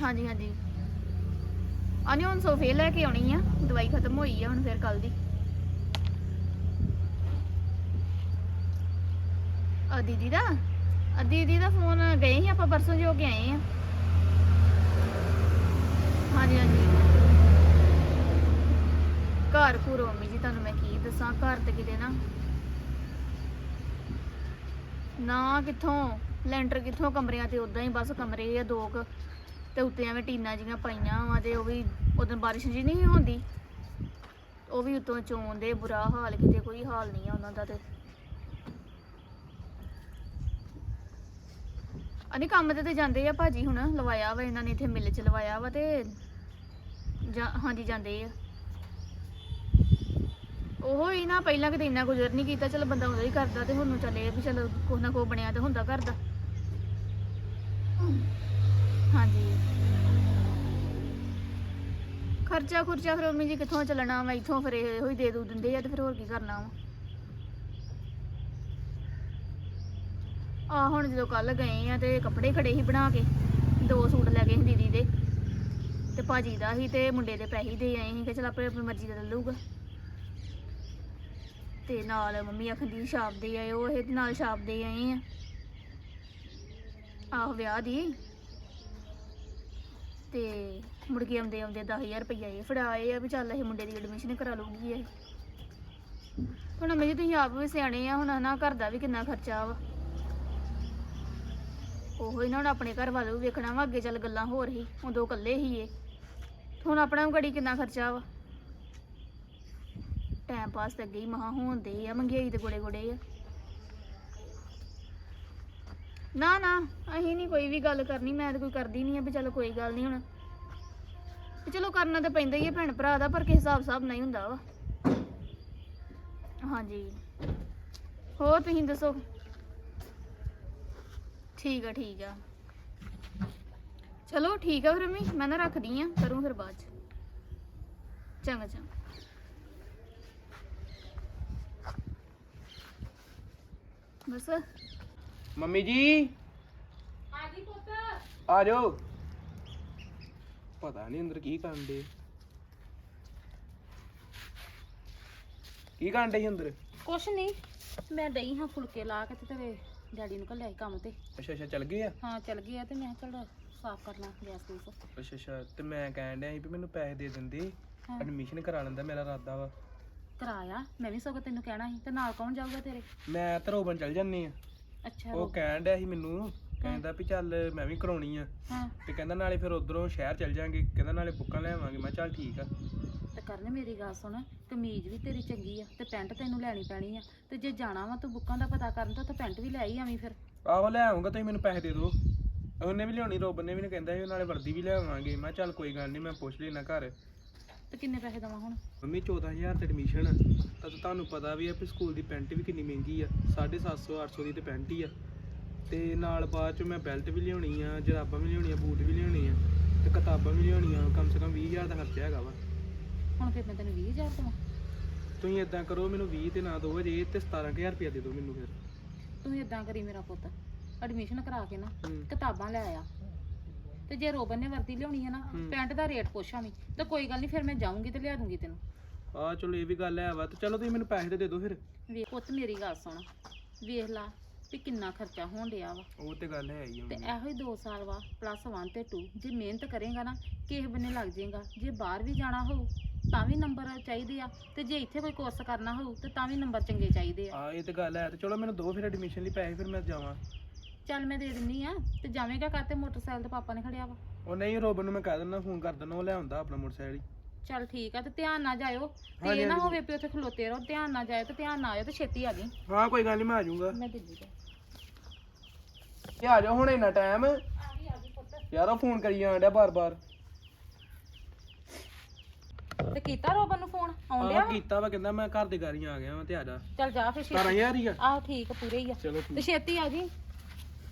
ਹਾਂਜੀ ਹਾਂਜੀ। ਆਨੇ ਹੁਣ ਸੋਫੇ ਲੈ ਕੇ ਆਉਣੀ ਆ ਦਵਾਈ ਖਤਮ ਹੋਈ ਆ ਹੁਣ ਫਿਰ ਕੱਲ ਦੀ। ਆ ਦੀਦੀ ਦਾ ਆ ਦੀਦੀ ਦਾ ਫੋਨ ਗਏ ਸੀ ਆਪਾਂ ਪਰਸੋਂ ਜੋ ਕੇ ਆਏ ਆ। ਹਾਂਜੀ ਹਾਂਜੀ। ਘਰ ਘੁਰ ਮੰਮੀ ਜੀ, ਤੁਹਾਨੂੰ ਮੈਂ ਕੀ ਦੱਸਾਂ, ਘਰ ਤੇ ਕਿਤੇ ਨਾ। ਨਾ ਕਿੱਥੋਂ, ਲੈਂਟਰ ਕਿੱਥੋਂ ਕਮਰਿਆਂ ਤੇ ਉਦਾਂ ਹੀ ਬਸ ਕਮਰੇ ਆ ਦੋ ਕੁ, ਤੇ ਉੱਤੇ ਐਵੇਂ ਟੀਨਾਂ ਜੀਆਂ ਪਾਈਆਂ ਵਾ ਤੇ ਉਹ ਵੀ ਉਦੋਂ ਬਾਰਿਸ਼ ਜੀ ਨਹੀਂ ਹੁੰਦੀ। ਉਹ ਵੀ ਉਤੋਂ ਚੋਂਦੇ ਬੁਰਾ ਹਾਲ, ਕਿਤੇ ਕੋਈ ਹਾਲ ਨਹੀਂ ਆ ਉਹਨਾਂ ਦਾ ਤੇ। ਅਨੇ ਕੰਮ ਤੇ ਤੇ ਜਾਂਦੇ ਆ ਭਾਜੀ ਹੁਣ, ਲਵਾਇਆ ਵਾ ਇਹਨਾਂ ਨੇ ਇੱਥੇ ਮਿਲ ਚ ਲਵਾਇਆ ਵਾ ਤੇ ਹਾਂਜੀ, ਜਾਂਦੇ ਆ। ਉਹ ਹੀ ਨਾ, ਪਹਿਲਾਂ ਕਿਤੇ ਇੰਨਾ ਗੁਜ਼ਰ ਨਹੀਂ ਕੀਤਾ, ਚਲ ਬੰਦਾ ਉਹਦਾ ਹੀ ਕਰਦਾ ਤੇ ਹੁਣ ਨੂੰ ਚੱਲੇ ਵੀ ਚਲ ਕੁਛ ਨਾ ਕੁਛ ਬਣਿਆ ਤੇ ਹੁੰਦਾ ਕਰਦਾ ਹਾਂਜੀ। ਖਰਚਾ ਖੁਰਚਾ ਫਿਰ ਮੰਮੀ ਜੀ ਕਿੱਥੋਂ ਚੱਲਣਾ ਵਾ, ਇੱਥੋਂ ਫਿਰ ਇਹੋ ਹੀ ਦੇ ਦੂ ਦਿੰਦੇ ਆ ਤੇ ਫਿਰ ਹੋਰ ਕੀ ਕਰਨਾ ਵਾ। ਆ ਹੁਣ ਜਦੋਂ ਕੱਲ ਗਏ ਆ ਤੇ ਕੱਪੜੇ ਖੜੇ ਸੀ ਬਣਾ ਕੇ, ਦੋ ਸੂਟ ਲੈ ਗਏ ਸੀ ਦੀਦੀ ਦੇ, ਤੇ ਭਾਜੀ ਦਾ ਸੀ ਤੇ ਮੁੰਡੇ ਦੇ ਪੈਸੇ ਦੇ ਆਏ ਸੀ ਕਿ ਚਲ ਆਪਣੇ ਆਪਣੀ ਮਰਜ਼ੀ ਦਾ ਲੈ ਲਊਗਾ। ਤੇ ਨਾਲ ਮੰਮੀ ਆਖਦੀ ਛਾਪ ਦੇ ਆਏ, ਉਹ ਇਹ ਨਾਲ ਛਾਪ ਦੇ ਆਏ ਆ। ਆਹ ਵਿਆਹ ਦੀ। ਤੇ ਮੁੜ ਕੇ ਆਉਂਦੇ ਆਉਂਦੇ 10000 ਰੁਪਈਆ ਇਹ ਫੜਾਏ ਆ ਵੀ ਚੱਲ ਇਹ ਮੁੰਡੇ ਦੀ ਐਡਮਿਸ਼ਨ ਕਰਾ ਲੂਗੀ ਇਹ। ਹੁਣ ਅਮੀ ਜੀ ਤੁਸੀਂ ਆਪ ਵੀ ਸਿਆਣੇ ਆ, ਹੁਣ ਹਨਾ ਘਰ ਦਾ ਵੀ ਕਿੰਨਾ ਖਰਚਾ ਵਾ। ਉਹੋ ਨਾ ਹੁਣ ਆਪਣੇ ਘਰ ਵੱਲ ਵੀ ਵੇਖਣਾ ਵਾ, ਅੱਗੇ ਚੱਲ ਗੱਲਾਂ ਹੋਰ ਹੀ ਉਦੋਂ ਇਕੱਲੇ ਹੀ ਏ। ਹੁਣ ਆਪਣਾ ਘੜੀ ਕਿੰਨਾ ਖਰਚਾ ਵਾ। ਟਾਈਮ ਪਾਸ ਤੇ ਅੱਗੇ ਹੀ ਮਹਾ ਹੋਣਦੇ ਆ ਮੰਗਿਆਈ ਤੇ ਗੋੜੇ ਗੋੜੇ ਆ। ਨਾ ਨਾ, ਅਸੀਂ ਨਹੀਂ ਕੋਈ ਵੀ ਗੱਲ ਕਰਨੀ, ਮੈਂ ਤਾਂ ਕੋਈ ਕਰਦੀ ਨਹੀਂ ਆ ਵੀ ਚਲੋ ਕੋਈ ਗੱਲ ਨਹੀਂ ਹੁਣ। ਵੀ ਚਲੋ ਕਰਨਾ ਤਾਂ ਪੈਂਦਾ ਹੀ ਹੈ ਭੈਣ ਭਰਾ ਦਾ, ਪਰ ਕਿਸ ਹਿਸਾਬ ਹਿਸਾਬ ਨਹੀਂ ਹੁੰਦਾ ਵਾ। ਹਾਂਜੀ। ਹੋਰ ਤੁਸੀਂ ਦੱਸੋ? ਠੀਕ ਆ ਠੀਕ ਆ। ਚਲੋ ਠੀਕ ਆ ਫਿਰ ਮੈਂ ਮੈਂ ਨਾ ਰੱਖਦੀ ਆ, ਕਰੂੰ ਫਿਰ ਬਾਅਦ ਚ। ਚੰਗਾ ਚੰਗਾ। ਬਸ। ਮੰਮੀ ਜੀ। ਆਜੀ ਪੁੱਤ। ਆ ਜਾਓ। ਪਤਾ ਨਹੀਂ ਅੰਦਰ ਕੀ ਕਰਨ ਦੇ ਕੀ ਕਰਨ ਦੇ ਅੰਦਰ? ਕੁਛ ਨਹੀਂ ਮੈਂ ਡਈ ਹਾਂ ਫੁਲਕੇ ਲਾ ਕੇ ਤੇ ਤੇਰੇ ਡੈਡੀ ਨੂੰ ਘੱਲਿਆ ਸੀ ਕੰਮ ਤੇ। ਅੱਛਾ ਅੱਛਾ ਚੱਲ ਗਏ ਆ? ਹਾਂ ਚੱਲ ਗਿਆ ਤੇ ਮੈਂ ਚੱਲ ਸਾਫ਼ ਕਰ ਲਾਂ ਗੈਸ ਗੂਸ। ਅੱਛਾ ਅੱਛਾ ਤੇ ਮੈਂ ਕਹਿਣ ਡਿਆ ਸੀ ਵੀ ਮੈਨੂੰ ਪੈਸੇ ਦੇ ਦਿੰਦੇ। ਹਾਂ। ਐਡਮਿਸ਼ਨ ਕਰਾ ਲੈਂਦਾ ਮੇਰਾ ਇਰਾਦਾ ਵਾ। ਕਰਾਇਆ ਮੈਂ ਵੀ ਸਗੋਂ ਤੈਨੂੰ ਕਹਿਣਾ ਸੀ ਤੇ ਨਾਲ ਕੌਣ ਜਾਊਗਾ ਤੇਰੇ? ਮੈਂ ਧਰੋਬਨ ਚੱਲ ਜੰਨੀ ਆ। ਅੱਛਾ ਉਹ ਕਹਿਣ ਡਿਆ ਸੀ ਮੈਨੂੰ ਕਹਿੰਦਾ ਵੀ ਚੱਲ ਮੈਂ ਵੀ ਕਰਾਉਣੀ ਆ। ਹਾਂ। ਤੇ ਕਹਿੰਦਾ ਨਾਲੇ ਫਿਰ ਉਧਰੋਂ ਸ਼ਹਿਰ ਚੱਲ ਜਾਾਂਗੇ ਕਹਿੰਦਾ ਨਾਲੇ ਬੁੱਕਾਂ ਲੈ ਆਵਾਂਗੇ ਮੈਂ ਚੱਲ ਠੀਕ ਆ। ਤੇ ਕਰਨ ਮੇਰੀ ਗੱਲ ਸੁਣ ਕਮੀਜ਼ ਵੀ ਤੇਰੀ ਚੰਗੀ ਆ ਤੇ ਪੈਂਟ ਤੈਨੂੰ ਲੈਣੀ ਪੈਣੀ ਆ। ਤੇ ਜੇ ਜਾਣਾ ਵਾ ਤੂੰ ਬੁੱਕਾਂ ਦਾ ਪਤਾ ਕਰਨ ਤਾਂ ਉੱਥੇ ਪੈਂਟ ਵੀ ਲੈ ਹੀ ਆਵੀਂ ਫਿਰ। ਆਹੋ ਲੈ ਆਉਂਗਾ ਤੁਸੀਂ ਮੈਨੂੰ ਪੈਸੇ ਦੇ ਦਿਓ। ਉਹਨੇ ਵੀ ਲਿਆਉਣੀ ਰੋਬਨ ਨੇ ਵੀ ਨੇ ਕਹਿੰਦਾ ਸੀ ਨਾਲੇ ਵਰਦੀ ਵੀ ਲੈ ਆਵਾਂਗੇ। ਮੈਂ ਚੱਲ ਕੋਈ ਗੱਲ ਨਹੀਂ ਮੈਂ ਪੁੱਛ ਲੈਣਾ ਘਰ। ਤੇ ਕਿੰਨੇ ਪੈਸੇ ਦਵਾਂ ਹੁਣ? ਮੰਮੀ 14000 ਤੇ ਐਡਮਿਸ਼ਨ ਤਾਂ ਤੁਹਾਨੂੰ ਪਤਾ ਵੀ ਆ ਵੀ ਸਕੂਲ ਦੀ ਪੈਂਟ ਵੀ ਕਿੰਨੀ ਮਹਿੰਗੀ ਆ। 750 800 ਦੀ ਤੇ ਪੈਂਟ ਹੀ ਆ। ਤੇ ਨਾਲ ਬਾਅਦ ਚ ਮੈਂ ਬੈਲਟ ਵੀ ਲਿਆਉਣੀ ਆ ਜਰਾਬਾਂ ਵੀ ਲਿਆਉਣੀਆਂ ਬੂਟ ਵੀ ਲਿਆਉਣੇ ਆ ਤੇ ਕਿਤਾਬਾਂ ਵੀ ਲਿਆਉਣੀਆਂ। ਕਮ ਸੇ ਕਮ 20000 ਦਾ ਖਰਚਾ ਹੈਗਾ ਵਾ। ਹੁਣ ਫਿਰ ਮੈਂ ਤੈਨੂੰ 20000 ਦਵਾਂ। ਤੁਸੀਂ ਇਦਾਂ ਕਰੋ ਮੈਨੂੰ 20 ਤੇ ਨਾ ਦਿਓ ਜੇ ਤੇ 17000 ਰੁਪਇਆ ਦੇ ਦਿਓ ਮੈਨੂੰ ਫਿਰ। ਤੂੰ ਇਦਾਂ ਕਰੀ ਮੇਰਾ ਪੁੱਤ। ਐਡਮਿਸ਼ਨ ਕਰਾ ਕੇ ਨਾ। ਕਿਤਾਬਾਂ ਲੈ ਆ। ਤੇ ਜੇ ਰੋਬਨ ਨੇ ਵਰਦੀ ਲਿਆਉਣੀ ਹੈ ਨਾ। ਪੈਂਟ ਦਾ ਰੇਟ ਪੁੱਛਾਂ ਵੀ। ਤੇ ਕੋਈ ਗੱਲ ਨਹੀਂ ਫਿਰ ਮੈਂ ਜਾਊਂਗੀ ਤੇ ਲਿਆ ਦੂੰਗੀ ਤੈਨੂੰ। ਆ ਚਲੋ ਇਹ ਵੀ ਗੱਲ ਹੈ ਵਾ। ਤੇ ਚਲੋ ਤੁਸੀਂ ਮੈਨੂੰ ਪੈਸੇ ਤੇ ਦੇ ਦਿਓ ਫਿਰ। ਵੇਖ ਪੁੱਤ ਮੇਰੀ ਗੱਲ ਸੁਣ। ਵੇਖ ਲਾ ਵੀ ਕਿੰਨਾ ਖਰਚਾ ਹੋਣ ਡਿਆ ਵਾ। ਉਹ ਤੇ ਗੱਲ ਹੈ ਹੀ ਆ ਤੇ। ਇਹੋ ਹੀ 2 ਸਾਲ ਵਾ ਪਲੱਸ 1 ਤੇ 2 ਜੇ ਮਿਹਨਤ ਕਰੇਗਾ ਨਾ ਕਿਸੇ ਬੰਨੇ ਲੱਗ ਜਾਏਗਾ। ਜੇ ਬਾਹਰ ਵੀ ਜਾਣਾ ਹੋਊ ਤਾਂ ਵੀ ਨੰਬਰ ਚਾਹੀਦੇ ਆ। ਤੇ ਜੇ ਇੱਥੇ ਕੋਈ ਕੋਰਸ ਕਰਨਾ ਹੋਊ ਤੇ ਤਾਂ ਵੀ ਨੰਬਰ ਚੰਗੇ ਚਾਹੀਦੇ ਆ। ਆ ਇਹ ਤੇ ਗੱਲ ਹੈ। ਤੇ ਚਲੋ ਮੈਨੂੰ ਦੋ ਫਿਰ ਐਡਮਿਸ਼ਨ ਲਈ ਪੈਸੇ ਫਿਰ ਮੈਂ ਜਾਵਾਂ। ਚੱਲ ਮੈਂ ਦੇ ਦਿੰਨੀ ਆ ਤੇ ਜਾਵੇਂਗਾ ਕਾਤੇ ਮੋਟਰਸਾਈਕਲ ਤੇ ਪਾਪਾ ਨੇ ਖੜਿਆ ਵਾ। ਉਹ ਨਹੀਂ ਰੋਬਨ ਨੂੰ ਮੈਂ ਕਹਿ ਦਿੰਦਾ ਫੋਨ ਕਰ ਦਿੰਦਾ ਉਹ ਲੈ ਆਉਂਦਾ ਆਪਣਾ ਮੋਟਰਸਾਈਕਲ ਹੀ। ਚੱਲ ਠੀਕ ਆ ਤੇ ਧਿਆਨ ਨਾਲ ਜਾਇਓ ਤੇ ਹਾਂਜੀ, ਇਹ ਨਾ ਹਾਂਜੀ। ਹੋਵੇ ਵੀ ਉੱਥੇ ਖਲੋਤੇ ਰਹੋ ਧਿਆਨ ਨਾਲ ਜਾਇਓ ਤੇ ਧਿਆਨ ਨਾਲ ਆਇਓ ਤੇ ਛੇਤੀ ਆ ਗਈ ਹਾਂ ਕੋਈ ਗੱਲ ਨਹੀਂ ਮੈਂ ਆ ਜਾਊਂਗਾ। ਮੈਂ ਦਿੱਲੀ ਜਾ। ਇਹ ਆ ਜਾਓ ਹੁਣ ਇੰਨਾ ਟਾਈਮ ਯਾਰ ਉਹ ਫੋਨ ਕਰੀ ਜਾਣ ਡਿਆ ਬਾਰ-ਬਾਰ। ਤੇ ਕੀਤਾ ਰੋਬਨ ਨੂੰ ਫੋਨ? ਆਉਣ ਡਿਆ ਵਾ? ਕੀਤਾ ਵਾ ਕਹਿੰਦਾ ਮੈਂ ਘਰ ਦੇ ਗਾਰੀਆਂ ਆ ਗਿਆ ਵਾਂ ਤੇ ਆ ਜਾ। ਚੱਲ ਜਾ ਫਿਰ ਛੇਤੀ। 17000 ਹੀ ਆ। ਆਹ ਠੀਕ ਆ ਪੂਰੇ ਹੀ ਆ। ਚਲੋ ਤੇ ਛੇਤੀ ਆ ਜੀ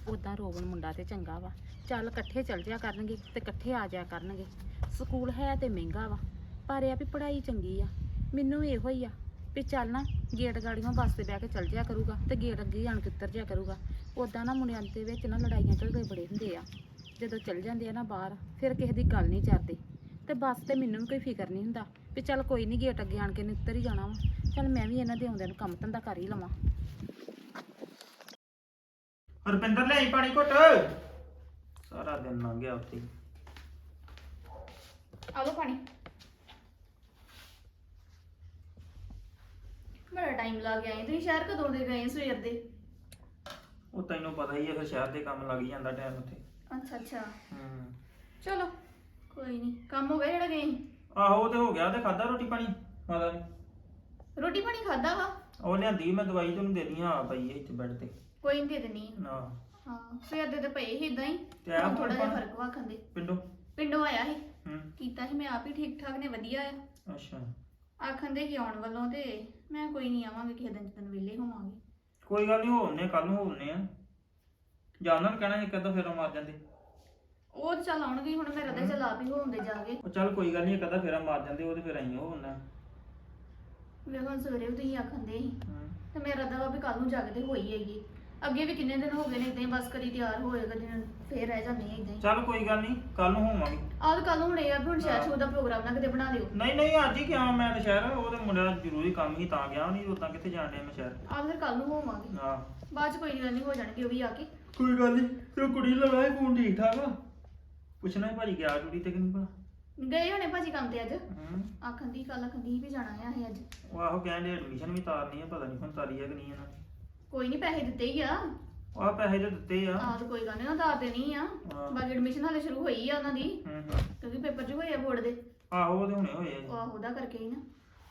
ਉਦਾਂ ਰੋਬਨ ਮੁੰਡਾ ਤੇ ਚੰਗਾ ਵਾ। ਚੱਲ ਇਕੱਠੇ ਚੱਲ ਜਿਆ ਕਰਨਗੇ ਤੇ ਇਕੱਠੇ ਆ ਜਾਇਆ ਕਰਨਗੇ। ਸਕੂਲ ਹੈ ਤੇ ਮਹਿੰਗਾ ਵਾ, ਪਰ ਇਹ ਆ ਵੀ ਪੜ੍ਹਾਈ ਚੰਗੀ ਆ। ਮੈਨੂੰ ਇਹੋ ਹੀ ਆ ਵੀ ਚੱਲ ਨਾ, ਗੇਟ ਗਾੜੀਆਂ ਬੱਸ ਤੇ ਬਹਿ ਕੇ ਚੱਲ ਜਿਆ ਕਰੂਗਾ ਤੇ ਗੇਟ ਅੱਗੇ ਜਾਣ ਕੇ ਉਤਰ ਜਿਆ ਕਰੂਗਾ। ਉਦਾਂ ਨਾ ਮੁੰਡਿਆਂ ਦੇ ਵਿੱਚ ਨਾ ਲੜਾਈਆਂ ਝਗੜੇ ਬੜੇ ਹੁੰਦੇ ਆ। ਜਦੋਂ ਚੱਲ ਜਾਂਦੇ ਆ ਨਾ ਬਾਹਰ, ਫਿਰ ਕਿਸੇ ਦੀ ਗੱਲ ਨਹੀਂ ਕਰਦੇ ਤੇ ਬੱਸ ਤੇ ਮੈਨੂੰ ਵੀ ਕੋਈ ਫਿਕਰ ਨਹੀਂ ਹੁੰਦਾ ਵੀ ਚੱਲ ਕੋਈ ਨਹੀਂ, ਗੇਟ ਅੱਗੇ ਆਣ ਕੇ ਨੇ ਉੱਤਰ ਹੀ ਜਾਣਾ ਵਾ। ਚੱਲ ਮੈਂ ਵੀ ਇਹਨਾਂ ਦੇ ਆਉਂਦਿਆਂ ਨੂੰ ਕੰਮ ਧੰਦਾ ਕਰ ਹੀ ਲਵਾਂ। ਰੁਪਿੰਦਰ ਲੈ ਆਈ ਪਾਣੀ ਘੁੱਟ। ਸਾਰਾ ਦਿਨ ਲੰਘ ਗਿਆ ਉੱਥੇ ਹੀ। ਆ ਲਓ ਪਾਣੀ। ਬੜਾ ਟਾਈਮ ਲੱਗ ਗਿਆ ਤੁਸੀਂ ਸ਼ਹਿਰ ਕਦੋਂ ਦੇ ਗਏ ਸਵੇਰ ਦੇ? ਉਹ ਤੈਨੂੰ ਪਤਾ ਹੀ ਹੈ ਫਿਰ ਸ਼ਹਿਰ ਦੇ ਕੰਮ ਲੱਗ ਹੀ ਜਾਂਦਾ ਟਾਈਮ ਉੱਥੇ। ਅੱਛਾ ਅੱਛਾ। ਹੂੰ। ਚਲੋ ਕੋਈ ਨਹੀਂ ਕੰਮ ਹੋ ਗਿਆ ਜਿਹੜਾ ਗਏ ਸੀ? ਆਹੋ ਉਹ ਤੇ ਹੋ ਗਿਆ ਤੇ ਖਾਦਾ ਰੋਟੀ ਪਾਣੀ ਮਾਤਾ ਨੇ ਰੋਟੀ ਪਾਣੀ ਖਾਦਾ ਵਾ? ਉਹ ਲਿਆਂਦੀ ਮੈਂ ਦਵਾਈ ਤੈਨੂੰ ਦੇ ਦੀਆਂ ਆ ਪਈ ਹੈ ਇੱਥੇ ਬੈੱਡ ਤੇ। ਕੋਈ ਨਹੀਂ ਦੇ ਦੇਣੀ ਨਾ। ਹਾਂ ਸਵੇਰ ਦੇ ਤੇ ਪਏ ਸੀ ਇਦਾਂ ਹੀ ਤੇ ਆ ਥੋੜਾ ਜਿਹਾ ਹੁਣ ਫ਼ਰਕ ਵਾ ਖਾਂਦੇ ਪਿੰਡੋਂ? ਪਿੰਡੋਂ ਆਇਆ ਸੀ। ਹੂੰ। ਕੀਤਾ ਸੀ ਮੈਂ ਆਪ ਹੀ ਠੀਕ ਠਾਕ ਨੇ ਵਧੀਆ ਆ। ਅੱਛਾ। ਆਖਣ ਦੇ ਕਿ ਆਉਣ ਵੱਲੋਂ ਤੇ ਮੈਂ ਕੋਈ ਨਹੀਂ ਆਵਾਂਗੇ ਕਿਸੇ ਦਿਨ ਜਦੋਂ ਵਿਹਲੇ ਹੋਵਾਂਗੇ। ਕੋਈ ਗੱਲ ਨਹੀਂ ਹੋਵਨੇ ਕੱਲ ਨੂੰ ਹੋਵਨੇ ਆ। ਜਾਂ ਉਹਨਾਂ ਨੂੰ ਕਹਿਣਾ ਇੱਕ ਅੱਧਾ ਫੇਰਾ ਮਾਰ ਜਾਂਦੇ। ਉਹ ਤਾਂ ਚੱਲ ਆਉਣਗੇ ਹੀ, ਹੁਣ ਮੇਰਾ ਤਾਂ ਚੱਲ ਆਪ ਹੀ ਹੋਉਂਦੇ ਜਾ ਕੇ ਉਹ ਚੱਲ ਕੋਈ ਗੱਲ ਨਹੀਂ ਇੱਕ ਅੱਧਾ ਫੇਰਾ ਮਾਰ ਜਾਂਦੇ ਉਹ ਤੇ ਫਿਰ ਆਈਆਂ ਹੋਵਨਾ ਵੇਖੋ ਹੁਣ ਸਵੇਰੇ ਵੀ ਤੁਸੀਂ ਆਖੰਦੇ ਸੀ। ਹੂੰ। ਤੇ ਮੇਰਾ ਤਾਂ ਵੀ ਕੱਲ ਨੂੰ ਜਾ ਕੇ ਤੇ ਹੋਈ ਹੈਗੀ ਅੱਗੇ ਵੀ ਕਿੰਨੇ ਦਿਨ ਹੋ ਗਏ ਨੇ ਇਦਾਂ ਹੀ ਬਸ ਕਦੀ ਤਿਆਰ ਹੋਏਗਾ ਦਿਨ ਫੇਰ ਰਹਿ ਜਾਂਦੇ ਆ ਇਦਾਂ ਹੀ। ਚੱਲ ਕੋਈ ਗੱਲ ਨਹੀਂ ਕੱਲ ਨੂੰ ਹੋਵਾਂਗੇ। ਆਹ ਕੱਲ ਨੂੰ ਹੁਣ ਆ ਵੀ ਹੁਣ ਸ਼ਾਇਦ ਹਾਂ। ਸ਼ੋ ਦਾ ਪ੍ਰੋਗਰਾਮ ਨਾ ਕਿਤੇ ਬਣਾ ਲਿਓ। ਨਹੀਂ ਨਹੀਂ ਅੱਜ ਹੀ ਗਿਆ ਮੈਂ ਤਾਂ ਸ਼ਹਿਰ ਉਹਦੇ ਮੁੰਡੇ ਦਾ ਜ਼ਰੂਰੀ ਕੰਮ ਹੀ ਤਾਂ ਗਿਆ ਨਹੀਂ ਉਦਾਂ ਕਿੱਥੇ ਜਾਣ ਡਿਆ ਮੈਂ ਸ਼ਹਿਰ। ਆਹ ਫਿਰ ਕੱਲ ਨੂੰ ਹੋਵਾਂਗੇ। ਹਾਂ। ਬਾਅਦ ਚ ਕੋਈ ਗੱਲ ਨਹੀਂ ਹੋ ਜਾਣਗੇ ਉਹ ਵੀ ਆ ਕੇ। ਕੋਈ ਗੱਲ ਨਹੀਂ ਤੇ ਕੁੜੀ ਲਵਾਏ ਫੋਨ ਠੀਕ ਠਾਕ ਆ? ਪੁੱਛਣਾ ਹੀ ਭਾਜੀ ਗਿਆ ਡਿਊਟੀ ਤੇ ਕਿ ਨਹੀਂ ਭਲਾ? ਗਏ ਹੋਣੇ ਭਾਜੀ ਕੰਮ ਤੇ ਅੱਜ। ਹੂੰ। ਆਖਣ ਦੀ ਕੱਲ ਆਖਣ ਦੀ ਵੀ ਜਾਣਾ ਆ ਅਸੀਂ ਅੱਜ। ਉਹ ਆਹੋ ਕਹਿੰਦੇ ਐਡਮਿਸ਼ਨ ਵੀ ਤਾਰਨੀ ਆ ਪਤਾ ਨਹੀਂ ਹੁਣ ਤਾਰੀ ਆ ਕਿ ਨਹੀਂ ਇਹਨਾਂ ਨੇ। ਕੋਈ ਨਹੀਂ ਪੈਸੇ ਦਿੱਤੇ ਹੀ ਆ। ਉਹ ਆ ਪੈਸੇ ਤੇ ਦਿੱਤੇ ਆ। ਆਹ ਤਾਂ ਕੋਈ ਗੱਲ ਨਹੀਂ ਉਧਾਰ ਦੇਣੀ ਆ। ਹਾਂ। ਬਾਕੀ ਐਡਮਿਸ਼ਨ ਹਾਲੇ ਸ਼ੁਰੂ ਹੋਈ ਆ ਉਹਨਾਂ ਦੀ। ਹੂੰ ਹੂੰ। ਕਿਉਂਕਿ ਪੇਪਰ ਚ ਹੋਏ ਆ ਬੋਰਡ ਦੇ। ਆਹੋ ਉਹਦੇ ਹੁਣੇ ਹੋਏ ਆ ਉਹ ਆਹ ਉਹਦਾ ਕਰਕੇ ਹੀ ਨਾ।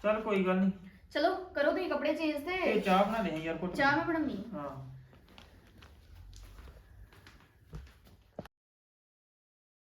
ਚੱਲ ਕੋਈ ਗੱਲ ਨਹੀਂ ਚਲੋ ਕਰੋ ਤੁਸੀਂ ਕੱਪੜੇ ਚੇਂਜ ਤੇ। ਤੇ ਚਾਹ ਬਣਾ ਦੇ ਯਾਰ ਕੁੱਟ ਚਾਹ ਮੈਂ ਬਣਾਉਣੀ ਹਾਂ।